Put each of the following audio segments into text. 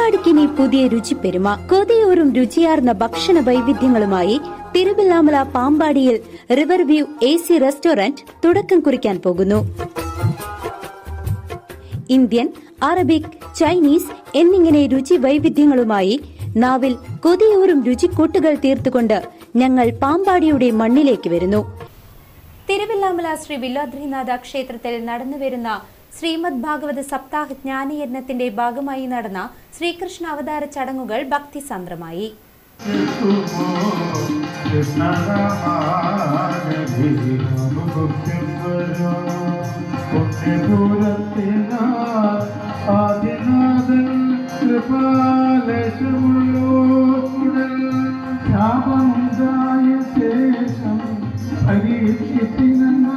പാമ്പാടിക്കിനി പുതിയ രുചിപ്പെരുമ കൊതിയോറും രുചിയാർന്ന ഭക്ഷണ വൈവിധ്യങ്ങളുമായി Thiruvilwamala പാമ്പാടിയിൽ river view A C restaurant തുടക്കം കുറിക്കാൻ പോകുന്നു. ഇന്ത്യൻ അറബിക് ചൈനീസ് എന്നിങ്ങനെ രുചി വൈവിധ്യങ്ങളുമായി നാവിൽ കൊതിയോറും രുചിക്കൂട്ടുകൾ തീർത്തുകൊണ്ട് ഞങ്ങൾ പാമ്പാടിയുടെ മണ്ണിലേക്ക് വരുന്നു. തിരുവില്ലാമല ശ്രീ വില്ലാദ്രിനാഥ ക്ഷേത്രത്തിൽ നടന്നുവരുന്ന ശ്രീമദ് ഭാഗവത സപ്താഹ ജ്ഞാനയജ്ഞത്തിന്റെ ഭാഗമായി നടന്ന ശ്രീകൃഷ്ണ അവതാര ചടങ്ങുകൾ ഭക്തിസാന്ദ്രമായി. ആദിനാഥൻ കൃപാലശമുള്ളോടൽ ശേഷം പരീക്ഷിത്തിനെന്ന്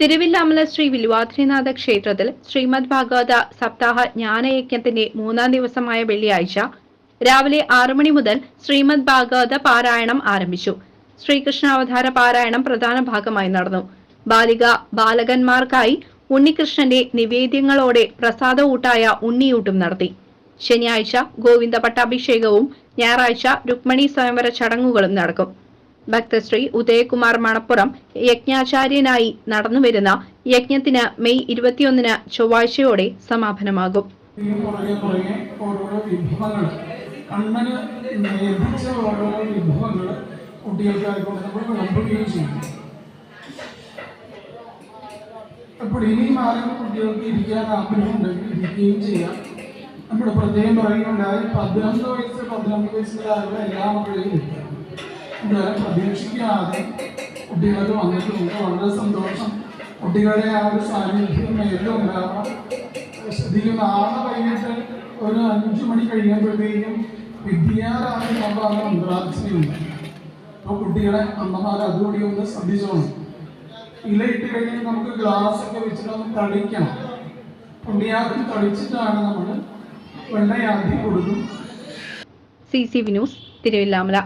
തിരുവില്ലാമല ശ്രീ വിലുവാധിനാഥ ക്ഷേത്രത്തിൽ ശ്രീമദ് ഭാഗവത സപ്താഹ ജ്ഞാനയജ്ഞത്തിന്റെ മൂന്നാം ദിവസമായ വെള്ളിയാഴ്ച രാവിലെ ആറു മണി മുതൽ ശ്രീമദ് ഭാഗവത പാരായണം ആരംഭിച്ചു. ശ്രീകൃഷ്ണാവതാര പാരായണം പ്രധാന ഭാഗമായി നടന്നു. ബാലിക ബാലകന്മാർക്കായി ഉണ്ണികൃഷ്ണന്റെ നിവേദ്യങ്ങളോടെ പ്രസാദ ഊട്ടായ ഉണ്ണിയൂട്ടും നടത്തി. ശനിയാഴ്ച ഗോവിന്ദ പട്ടാഭിഷേകവും ഞായറാഴ്ച രുക്മണി സ്വയംവര ചടങ്ങുകളും നടക്കും. ഭക്തശ്രീ ഉദയകുമാർ മണപ്പുറം യജ്ഞാചാര്യനായി നടന്നുവരുന്ന യജ്ഞത്തിന് മെയ് ഇരുപത്തിയൊന്നിന് ചൊവ്വാഴ്ചയോടെ സമാപനമാകും. കണ്ണന് ലഭിച്ച ഓരോരോ വിഭവങ്ങൾ നമ്മൾ വിളമ്പുകയും ചെയ്യും. അപ്പോൾ ഇനിയും ആരെങ്കിലും കുട്ടികൾക്ക് ഇരിക്കാൻ ആഗ്രഹമുണ്ടെങ്കിൽ ഇരിക്കുകയും ചെയ്യാം. നമ്മൾ പ്രത്യേകം പറയുന്നുണ്ടായി പതിനൊന്ന് വയസ്സ് പതിനൊന്ന് വയസ്സിലായുള്ള എല്ലാ മക്കളെയും ഇരിക്കാം. എന്തായാലും പ്രതീക്ഷിക്കാതെ കുട്ടികൾ വന്നിട്ടുണ്ട്. വളരെ സന്തോഷം. കുട്ടികളുടെ ആ ഒരു സാന്നിധ്യം എല്ലാം ഉണ്ടാവാം ശ്രദ്ധിക്കും നാളെ വൈകിട്ട് ഒരു അഞ്ചു മണി കഴിയുമ്പോഴത്തേക്കും നമ്മൾ അന്ന് മന്ത്രാർച്ചനയുണ്ട് അപ്പോൾ കുട്ടികളെ അമ്മമാർ അതുകൂടി ഒന്ന് ശ്രദ്ധിച്ചോണം. ഇട്ട് കഴിഞ്ഞാൽ നമുക്ക് ഗ്ലാസ് ഒക്കെ വെച്ചിട്ട് ഒന്ന് തളിക്കണം. പുണ്യാത്തിന് തളിച്ചിട്ടാണ് നമ്മൾ വെള്ളയാക്കി കൊടുക്കും C C V news Thiruvilwamala.